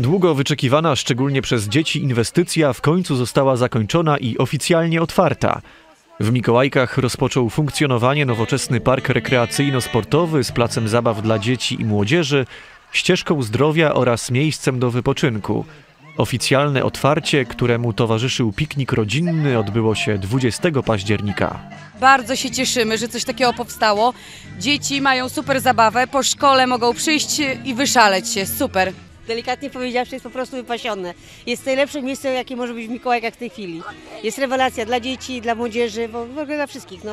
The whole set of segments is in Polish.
Długo wyczekiwana, szczególnie przez dzieci, inwestycja w końcu została zakończona i oficjalnie otwarta. W Mikołajkach rozpoczął funkcjonowanie nowoczesny park rekreacyjno-sportowy z placem zabaw dla dzieci i młodzieży, ścieżką zdrowia oraz miejscem do wypoczynku. Oficjalne otwarcie, któremu towarzyszył piknik rodzinny, odbyło się 20 października. Bardzo się cieszymy, że coś takiego powstało. Dzieci mają super zabawę, po szkole mogą przyjść i wyszaleć się. Super. delikatnie powiedziawszy, jest po prostu wypasione. Jest najlepsze miejsce, jakie może być w Mikołajkach w tej chwili. Jest rewelacja dla dzieci, dla młodzieży, bo w ogóle dla wszystkich. No.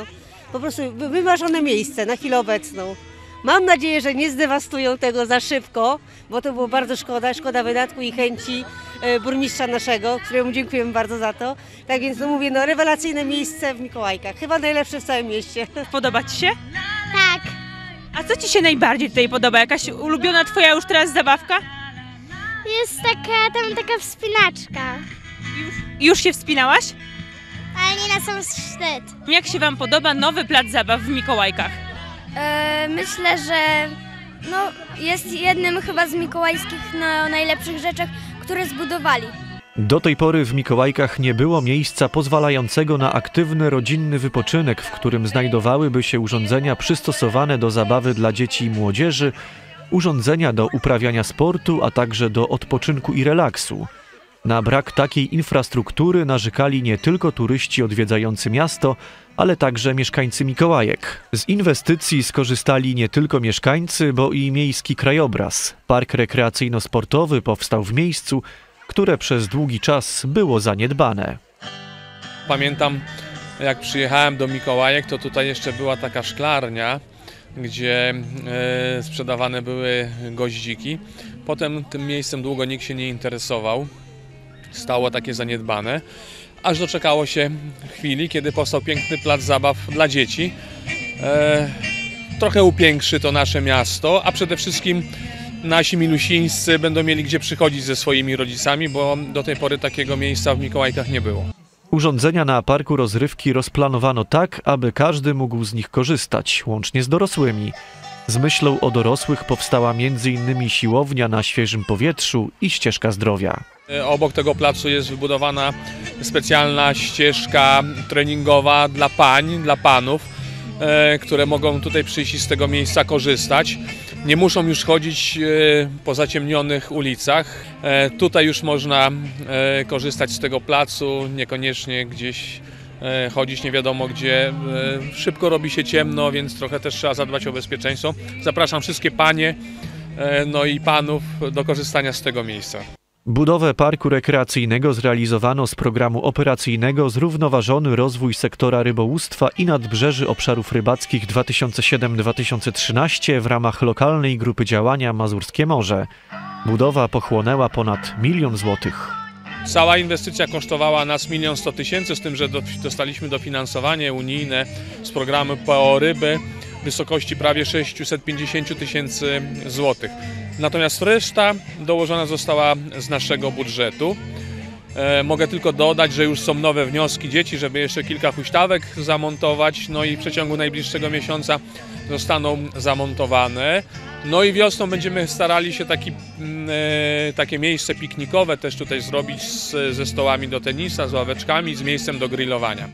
Po prostu wy- wymarzone miejsce na chwilę obecną. Mam nadzieję, że nie zdewastują tego za szybko, bo to było bardzo szkoda, szkoda wydatku i chęci e, burmistrza naszego, któremu dziękujemy bardzo za to. Tak więc no mówię, no rewelacyjne miejsce w Mikołajkach, chyba najlepsze w całym mieście. Podoba Ci się? Tak, A co Ci się najbardziej tutaj podoba? Jakaś ulubiona Twoja już teraz zabawka? jest taka, tam taka wspinaczka, Już, już się wspinałaś? ale nie na sam szczyt. Jak się Wam podoba nowy plac zabaw w Mikołajkach? E, myślę, że no, jest jednym chyba z mikołajskich no, najlepszych rzeczach, które zbudowali. Do tej pory w Mikołajkach nie było miejsca pozwalającego na aktywny rodzinny wypoczynek, w którym znajdowałyby się urządzenia przystosowane do zabawy dla dzieci i młodzieży, urządzenia do uprawiania sportu, a także do odpoczynku i relaksu. Na brak takiej infrastruktury narzekali nie tylko turyści odwiedzający miasto, ale także mieszkańcy Mikołajek. Z inwestycji skorzystali nie tylko mieszkańcy, bo i miejski krajobraz. Park rekreacyjno-sportowy powstał w miejscu, które przez długi czas było zaniedbane. Pamiętam, jak przyjechałem do Mikołajek, to tutaj jeszcze była taka szklarnia, gdzie e, sprzedawane były goździki. Potem tym miejscem długo nikt się nie interesował. Stało takie zaniedbane. Aż doczekało się chwili, kiedy powstał piękny plac zabaw dla dzieci. E, trochę upiększy to nasze miasto, a przede wszystkim nasi milusińscy będą mieli gdzie przychodzić ze swoimi rodzicami, bo do tej pory takiego miejsca w Mikołajkach nie było. Urządzenia na parku rozrywki rozplanowano tak, aby każdy mógł z nich korzystać, łącznie z dorosłymi. Z myślą o dorosłych powstała m.in. siłownia na świeżym powietrzu i ścieżka zdrowia. Obok tego placu jest wybudowana specjalna ścieżka treningowa dla pań, dla panów, e, które mogą tutaj przyjść i z tego miejsca korzystać. Nie muszą już chodzić e, po zaciemnionych ulicach. E, Tutaj już można korzystać z tego placu, niekoniecznie gdzieś chodzić nie wiadomo gdzie. E, Szybko robi się ciemno, więc trochę też trzeba zadbać o bezpieczeństwo. Zapraszam wszystkie panie e, no i panów do korzystania z tego miejsca. Budowę parku rekreacyjnego zrealizowano z programu operacyjnego Zrównoważony rozwój sektora rybołówstwa i nadbrzeży obszarów rybackich 2007-2013 w ramach lokalnej grupy działania Mazurskie Morze. Budowa pochłonęła ponad milion złotych. Cała inwestycja kosztowała nas milion sto tysięcy, z tym, że do- dostaliśmy dofinansowanie unijne z programu PO Ryby w wysokości prawie 650 tysięcy złotych. Natomiast reszta dołożona została z naszego budżetu. E, Mogę tylko dodać, że już są nowe wnioski dzieci, żeby jeszcze kilka huśtawek zamontować, no i w przeciągu najbliższego miesiąca zostaną zamontowane. No i wiosną będziemy starali się taki, mm, e, takie miejsce piknikowe też tutaj zrobić z, ze stołami do tenisa, z ławeczkami, z miejscem do grillowania.